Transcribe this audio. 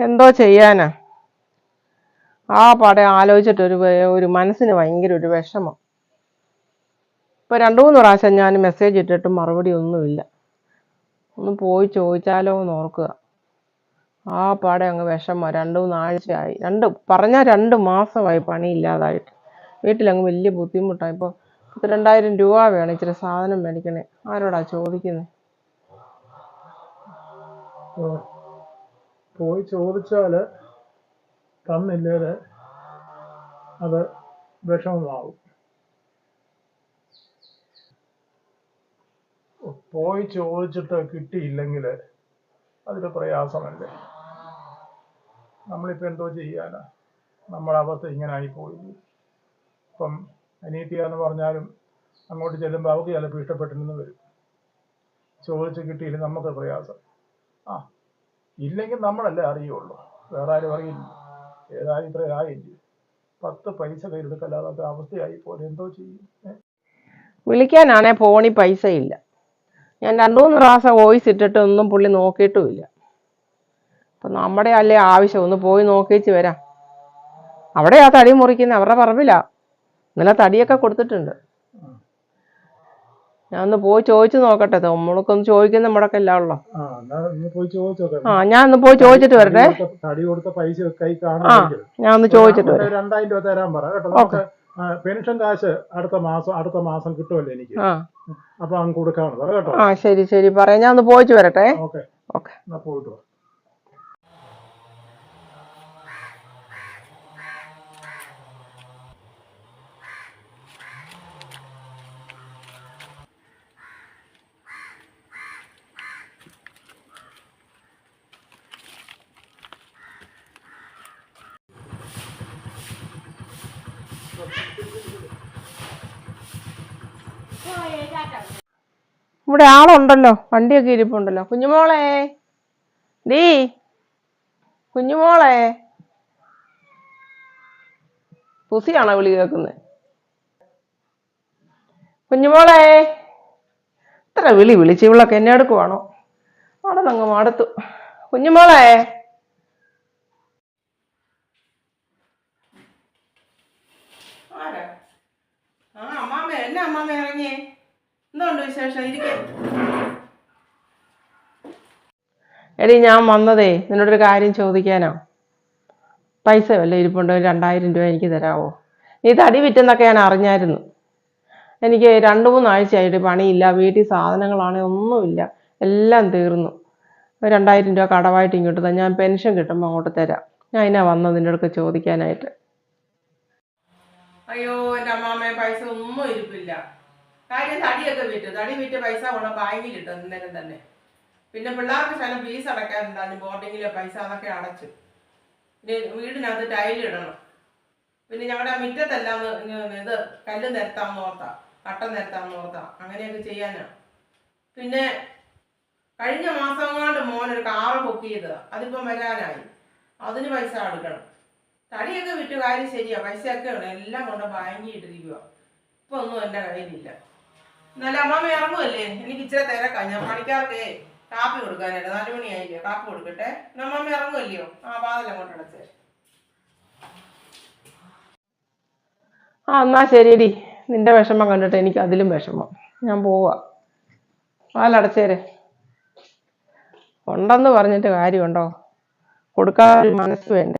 എന്തോ ചെയ്യാനാ? ആ പാടെ ആലോചിച്ചിട്ട് ഒരു ഒരു മനസ്സിന് ഭയങ്കര ഒരു വിഷമം. ഇപ്പൊ രണ്ടു മൂന്ന് പ്രാവശ്യം ഞാൻ മെസ്സേജ് ഇട്ടിട്ട് മറുപടി ഒന്നുമില്ല. ഒന്ന് പോയി ചോദിച്ചാലോ എന്ന് ഓർക്കുക. ആ പാടെ അങ്ങ് വിഷമം. രണ്ടു മൂന്നാഴ്ചയായി രണ്ട് പറഞ്ഞാൽ രണ്ട് മാസമായി പണിയില്ലാതായിട്ട് വീട്ടിലങ്ങ് വലിയ ബുദ്ധിമുട്ടായി. ഇപ്പോൾ പത്തിരണ്ടായിരം രൂപ വേണം ഇച്ചിരി സാധനം മേടിക്കണേ. ആരോടാ ചോദിക്കുന്നത് പോയി ചോദിച്ചാൽ തന്നില്ലേൽ അത് വിഷമമാവും. പോയി ചോദിച്ചിട്ട് കിട്ടിയില്ലെങ്കിൽ അതൊരു പ്രയാസമല്ലേ? നമ്മളിപ്പോൾ എന്തോ ചെയ്യാനാ? നമ്മുടെ അവസ്ഥ ഇങ്ങനെ ആയിപ്പോയി ഇപ്പം അനീത്തിയ എന്ന് പറഞ്ഞാലും അങ്ങോട്ട് ചെല്ലുമ്പോൾ അവർക്ക് ചിലപ്പോൾ ഇഷ്ടപ്പെട്ടില്ലെന്ന് വരും. ചോദിച്ച് കിട്ടിയില്ലെങ്കിൽ നമുക്ക് പ്രയാസം. ആ ഇല്ലെങ്കിൽ നമ്മളല്ലേ അറിയുള്ളൂ. വേറെ ആരും അറിയില്ല. ഏതായാലും ഇത്ര ആയില്ലേ? പത്ത് പൈസ കയ്യിലെടുക്കല്ലാതെ അവസ്ഥയായി പോലെ. എന്തോ ചെയ്യും? വിളിക്കാനാണേ വിളിക്കാനാണെ ഫോണിൽ പൈസ ഇല്ല ഞാൻ രണ്ടു മൂന്ന് പ്രാവശ്യം വോയിസ് ഇട്ടിട്ട് ഒന്നും പുള്ളി നോക്കിയിട്ടുമില്ല. അപ്പം നമ്മുടെ അല്ലേ ആവശ്യം? ഒന്ന് പോയി നോക്കിച്ച് വരാം. അവിടെ ആ തടി മുറിക്കുന്ന. അവരുടെ പറമ്പിലാ. ഇന്നലെ തടിയൊക്കെ കൊടുത്തിട്ടുണ്ട്. ഞാൻ ഒന്ന് പോയി ചോദിച്ചു നോക്കട്ടെ. നമ്മൾക്കൊന്ന് ചോദിക്കുന്ന നമ്മുടെ ഒക്കെ ആ ഞാൻ ഒന്ന് പോയി ചോദിച്ചിട്ട് വരട്ടെ. തടി കൊടുത്ത- പൈസ കൈ ആ ഞാൻ ഒന്ന് ചോദിച്ചിട്ട് വരാം. രണ്ടായിരം രൂപ തരാൻ പറ കേട്ടോ. പെൻഷൻ കാശ് അടുത്ത മാസം അടുത്ത മാസം കിട്ടുമല്ലോ എനിക്ക്. അപ്പൊ അങ്ങ് കൊടുക്കാമെന്ന് പറ കേട്ടോ. ആ ശരി ശരി. പറയാം. ഞാൻ ഒന്ന് പോയിച്ചു വരട്ടെ. ഓക്കെ. ഓക്കെ. പോയിട്ട് ഇവിടെ ആളുണ്ടല്ലോ വണ്ടിയൊക്കെ ഇരിപ്പുണ്ടല്ലോ. കുഞ്ഞുമോളെ ഡീ കുഞ്ഞുമോളെ. പുസിയാണോ വിളി കേൾക്കുന്നത് കുഞ്ഞുമോളെ ഇത്ര വിളി വിളിച്ച് ഇവളൊക്കെ എന്നെ എടുക്കുവാണോ? അവിടെ അങ്ങ് മടുത്തു. കുഞ്ഞുമോളെ ആ അമ്മാമ എന്നെ അമ്മാമ എന്തുകൊണ്ട് എന്തുണ്ട് വിശേഷം? ഇരിക്കേ. എടി ഞാൻ വന്നതേ നിന്നോടൊരു കാര്യം ചോദിക്കാനോ. പൈസ വല്ല ഇരിപ്പുണ്ടോ രണ്ടായിരം രൂപ എനിക്ക് തരാവോ? നീ തടി വിറ്റെന്നൊക്കെ ഞാൻ അറിഞ്ഞായിരുന്നു. എനിക്ക് രണ്ട് മൂന്നാഴ്ചയായിട്ട് പണിയില്ല വീട്ടിൽ സാധനങ്ങളാണെങ്കിൽ ഒന്നുമില്ല. എല്ലാം തീർന്നു. രണ്ടായിരം രൂപ കടവായിട്ട് ഇങ്ങോട്ട് തന്നെ ഞാൻ പെൻഷൻ കിട്ടുമ്പോൾ അങ്ങോട്ട് തരാം. ഞാൻ അതിനാ വന്നത് നിന്റെ അടുക്ക ചോദിക്കാനായിട്ട്. അയ്യോ എന്റെ അമ്മാമ്മയെ പൈസ ഒന്നും ഇരിപ്പില്ല. കാര്യം തടിയൊക്കെ വിറ്റ്. തടി വിറ്റ് പൈസ കൊണ്ട് ബാങ്കിൽ ഇട്ടു അന്നേരം തന്നെ. പിന്നെ പിള്ളേർക്ക് ശകലം ഫീസ് അടയ്ക്കാനുണ്ടായിരുന്നു ബോർഡിങ്ങിലെ പൈസ അതൊക്കെ അടച്ചു. പിന്നെ വീടിനകത്ത് ടൈലിടണം പിന്നെ ഞങ്ങളുടെ മുറ്റത്തെല്ലാം ഇത് കല്ല് നിരത്താമെന്ന് ഓർത്താ. കട്ട നിരത്താമെന്ന് ഓർത്താ. അങ്ങനെയൊക്കെ ചെയ്യാനാണ് പിന്നെ കഴിഞ്ഞ മാസം കൊണ്ട് മോനൊരു കാറ് ബുക്ക് ചെയ്ത് അതിപ്പം വരാനായി. അതിന് പൈസ എടുക്കണം തടിയൊക്കെ വിറ്റ് കാര്യം ശരിയാ. പൈസയൊക്കെ ഉണ്ട് എല്ലാം കൊണ്ട് ബാങ്കിയിട്ടിരിക്കുക ഇപ്പൊ ഒന്നും എന്റെ കയ്യിലില്ല. എന്നാലും അമ്മാമ ഇറങ്ങുമല്ലേ എനിക്ക് ഇച്ചിരി തിരക്കാം. ഞാൻ പണിക്കാർക്കേ കാപ്പി കൊടുക്കാനായിട്ട്. നാലു മണിയായില്ലേ? കാപ്പി കൊടുക്കട്ടെ. അമ്മാമ ഇറങ്ങുമല്ലയോ ആ വാതിൽ അങ്ങോട്ട് അടച്ചേ ആ എന്നാ ശരിയടി നിന്റെ വിഷമം കണ്ടിട്ട് എനിക്ക് അതിലും വിഷമം. ഞാൻ പോവാ. വാലടച്ചേരെ ഉണ്ടെന്ന് പറഞ്ഞിട്ട് കാര്യമുണ്ടോ? കൊടുക്കാൻ മനസ്സ് വേണ്ടേ.